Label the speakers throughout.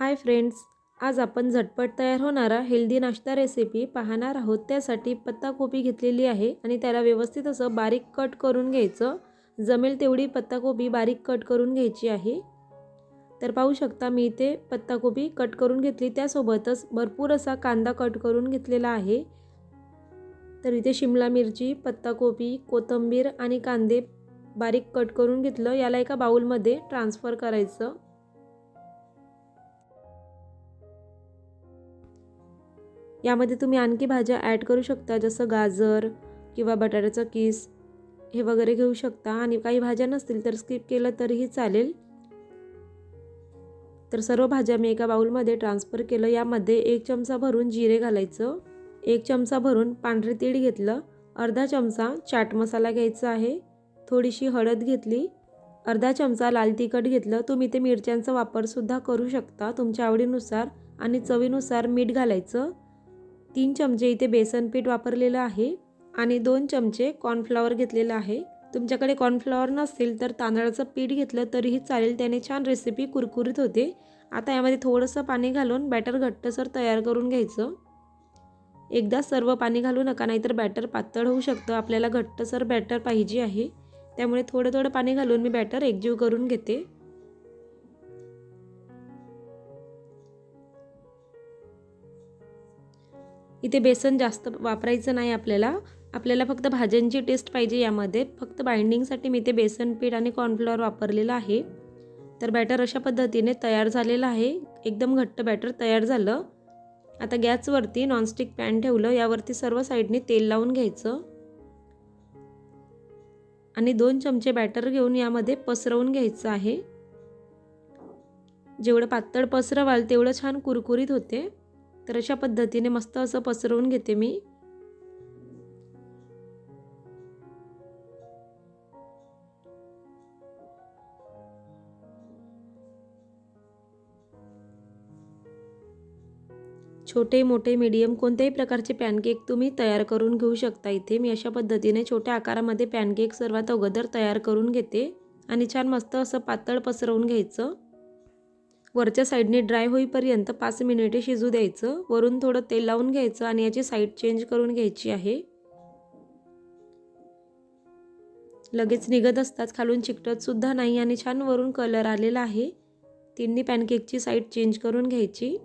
Speaker 1: Hi friends आज आपण झटपट तयार होणारा हेल्दी नाश्ता रेसिपी पाहणार आहोत. त्यासाठी पत्ताकोबी घेतलेली आहे आणि त्याला व्यवस्थित असं बारीक कट करून घ्यायचं. जमेल तेवढी पत्ताकोबी बारीक कट करून घ्यायची आहे. तर पाहू शकता मी इथे पत्ताकोबी कट करून घेतली. त्यासोबतच भरपूर असा कांदा कट करून घेतलेला आहे. तर इथे शिमला मिरची पत्ताकोबी कोथिंबीर आणि कांदे बारीक कट करून घेतलं. याला एका बाउलमध्ये ट्रान्सफर करायचं. यामध्ये तुम्ही आणखी भाज्या ॲड करू शकता जसं गाजर किंवा बटाट्याचा किस हे वगैरे घेऊ शकता. आणि काही भाज्या नसतील तर स्किप केलं तरीही चालेल. तर सर्व भाज्या मी एका बाउलमध्ये ट्रान्सफर केलं. यामध्ये एक चमचा भरून जिरे घालायचं एक चमचा भरून पांढरे तीळ घेतलं अर्धा चमचा चाट मसाला घ्यायचा आहे थोडीशी हळद घेतली अर्धा चमचा लाल तिखट घेतलं. तुम्ही ते मिरच्यांचा वापरसुद्धा करू शकता. तुमच्या आवडीनुसार आणि चवीनुसार मीठ घालायचं. तीन चमचे इथे बेसन पीठ वापरलेलं आहे आणि दोन चमचे कॉर्नफ्लॉवर घेतलेलं आहे. तुमच्याकडे कॉर्नफ्लॉवर नसतील तर तांदळाचं पीठ घेतलं तरीही चालेल. त्याने छान रेसिपी कुरकुरीत होते. आता यामध्ये थोडंसं पाणी घालून बॅटर घट्टसर तयार करून घ्यायचं. एकदा सर्व पाणी घालू नका नाहीतर बॅटर पातळ होऊ शकतं. आपल्याला घट्टसर बॅटर पाहिजे आहे. त्यामुळे थोडं थोडं पाणी घालून मी बॅटर एकजीव करून घेते. इथे बेसन जास्त वापरायचं नाही आपल्याला. आपल्याला फक्त भाज्यांची टेस्ट पाहिजे यामध्ये. फक्त बाइंडिंगसाठी मी ते बेसन पीठ आणि कॉर्नफ्लॉवर वापरलेलं आहे. तर बॅटर अशा पद्धतीने तयार झालेलं आहे. एकदम घट्ट बॅटर तयार झालं. आता गॅसवरती नॉनस्टिक पॅन ठेवलं. यावरती सर्व साईडने तेल लावून घ्यायचं. आणि दोन चमचे बॅटर घेऊन यामध्ये पसरवून घ्यायचं आहे. जेवढं पातळ पसरवाल तेवढं छान कुरकुरीत होते. तर अशा पद्धतीने मस्त असं पसरवून घेते मी. छोटे मोठे मीडियम कोणत्याही प्रकारचे पॅनकेक तुम्ही तयार करून घेऊ शकता इथे. मी अशा पद्धतीने छोट्या आकारामध्ये पॅनकेक सर्वात अगोदर तयार करून घेते आणि छान मस्त असं पातळ पसरवून घ्यायचं. वरच्या साईडने ड्राय होईपर्यंत पाच मिनिटे शिजू द्यायचं. वरून थोडं तेल लावून घ्यायचं आणि याची साईड चेंज करून घ्यायची आहे. लगेच निघत असतात खालून चिकटतसुद्धा नाही आणि छान वरून कलर आलेला आहे. तिन्ही पॅनकेकची साईड चेंज करून घ्यायची.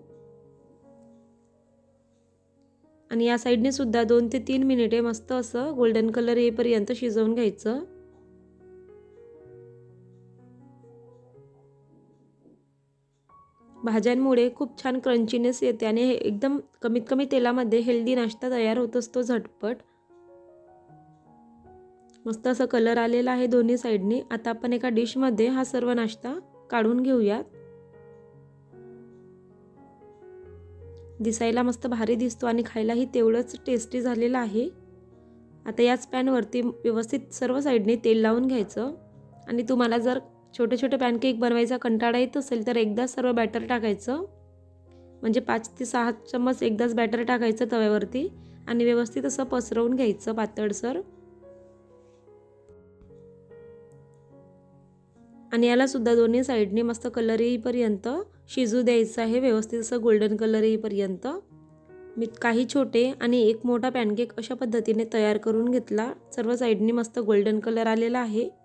Speaker 1: आणि या साईडने सुद्धा दोन ते तीन मिनिटे मस्त असं गोल्डन कलर येईपर्यंत शिजवून घ्यायचं. भाज्यांमुळे खूप छान क्रंचीनेस येते आणि हे एकदम कमीत कमी तेलामध्ये हेल्दी नाश्ता तयार होत असतो झटपट. मस्त असं कलर आलेला आहे दोन्ही साईडने आता आपण एका डिशमध्ये हा सर्व नाश्ता काढून घेऊयात. दिसायला मस्त भारी दिसतो आणि खायलाही तेवढंच टेस्टी झालेलं आहे. आता याच पॅनवरती व्यवस्थित सर्व साईडने तेल लावून घ्यायचं. आणि तुम्हाला जर छोटे छोटे पॅनकेक बनवायचा कंटाळा येत असेल तर एकदाच सर्व बॅटर टाकायचं. म्हणजे पाच ते सहा चम्मच एकदाच बॅटर टाकायचं तव्यावरती आणि व्यवस्थित असं पसरवून घ्यायचं पातळसर. आणि यालासुद्धा दोन्ही साईडने मस्त कलर येईपर्यंत शिजू द्यायचं आहे. व्यवस्थित असं गोल्डन कलर येईपर्यंत. मी काही छोटे आणि एक मोठा पॅनकेक अशा पद्धतीने तयार करून घेतला. सर्व साईडने मस्त गोल्डन कलर आलेला आहे.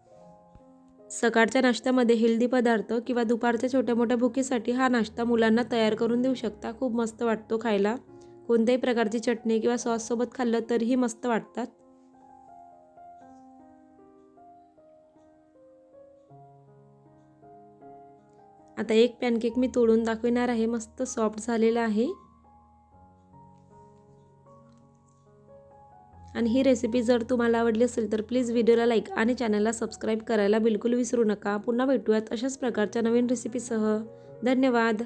Speaker 1: सकाळच्या नाश्त्यामध्ये हेल्दी पदार्थ किंवा दुपारच्या छोट्या मोठ्या भुकीसाठी हा नाश्ता मुलांना तयार करून देऊ शकता. खूप मस्त वाटतो खायला. कोणत्याही प्रकारची चटणी किंवा सॉससोबत खाल्लं तरीही मस्त वाटतात. आता एक पॅनकेक मी तोडून दाखविणार आहे. मस्त सॉफ्ट झालेला आहे. आणि ही रेसिपी जर तुम्हाला आवडली असेल तर प्लीज व्हिडिओला लाईक आणि चॅनलला सबस्क्राईब करायला बिलकुल विसरू नका. पुन्हा भेटूयात अशाच प्रकारच्या नवीन रेसिपीसह धन्यवाद.